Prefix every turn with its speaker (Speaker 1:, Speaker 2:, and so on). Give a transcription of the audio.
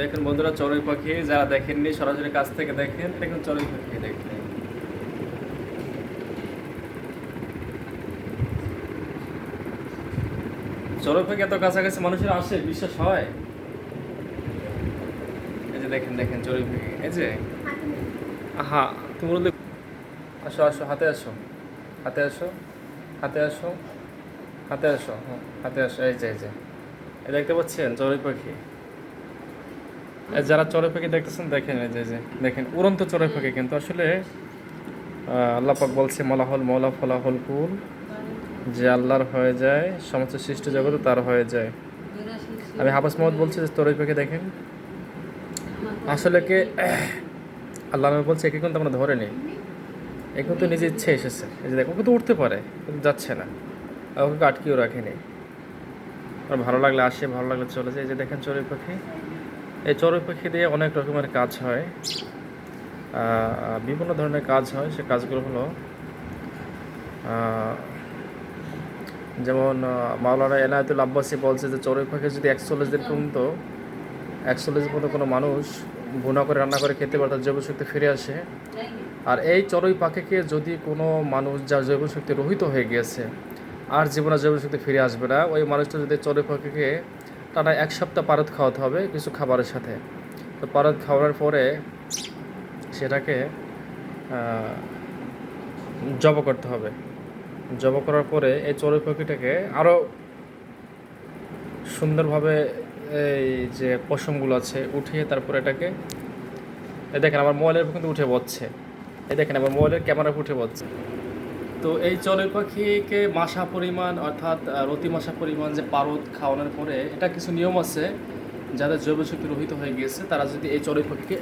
Speaker 1: দেখেন বন্ধুরা চড়ুই পাখি, যারা দেখেননি সরাসরি কাছ থেকে দেখেন, দেখুন চড়ুই পাখি দেখেন চড়ুই পাখি এত কাছাকাছি মানুষের আসে, বিশ্বাস হয়? এই যে দেখেন দেখেন চড়ুই পাখি, এই যে। হ্যাঁ তুমি বললে আসো আসো, হাতে আসো হাতে আসো হাতে আসো হাতে আসো হাতে আসো, এই যে এই যে। দেখতে পাচ্ছেন চড়ুই পাখি। যারা চড়ুই পাখি দেখতেছেন দেখেন যে যে দেখেন উড়ন্ত চড়ুই পাখি কিন্তু আসলে আহ, আল্লাহ পাক বলছে মলাহল মৌলা ফলাহল কুল যে আল্লাহর হয়ে যায় সমস্ত সৃষ্টি জগতে তার হয়ে যায়। আমি হাফাজ মোহাম্মদ বলছি যে চড়ুই পাখি দেখেন। আসলে কি আল্লাহ বলছে একে কিন্তু আমরা ধরে নিই। এ কিন্তু নিজে ইচ্ছে এসেছে। এই যে দেখো কিন্তু উঠতে পারে কিন্তু যাচ্ছে না। ওকে আটকেও রাখেনি আর ভালো লাগলে আসে ভালো লাগলে চলে যায়। এই যে দেখেন চড়ুই পাখি এই চড়ুই পাখি দিয়ে অনেক রকমের কাজ হয়। বিভিন্ন ধরনের কাজ হয়। সে কাজগুলো হলো যেমন মাওলানা এনায়তুল আব্বাসী বলছে যে চড়ুই পাখি যদি একচল্লিশ দিন পর্যন্ত, একচল্লিশ পর্যন্ত কোনো মানুষ ভুনা করে, রান্না করে, খেতে পারে, তার জৈব শক্তি ফিরে আসে। আর এই চড়ুই পাখিকে যদি কোনো মানুষ যার জৈব শক্তি রহিত হয়ে গিয়েছে, আর জীবনে জৈব শক্তি ফিরে আসবে না, ওই মানুষটা যদি চড়ুই পাখিকে টানা এক সপ্তাহ পারদ খাওয়াতে হবে, কিছু খাবারের সাথে। তো পারদ খাওয়ার পরে সেটাকে জব করতে হবে। জব করার পরে এই চড়ুই পাখিটাকে আরও সুন্দরভাবে এই যে পশমগুলো আছে, উঠিয়ে তারপরে এটাকে এ দেখেন আমার মোবাইলের কিন্তু উঠে বসছে। এ দেখেন আমার মোবাইলের ক্যামেরা উঠে বসছে। তো এই চড়ুই পাখিকে মাসা পরিমাণ অর্থাৎ রতি মাসা পরিমাণ যে পারদ খাওয়ানোর পরে এটা কিছু নিয়ম আছে যাদের জৈব শক্তি রহিত হয়ে গিয়েছে, তারা যদি এই চড়ুই পাখিকে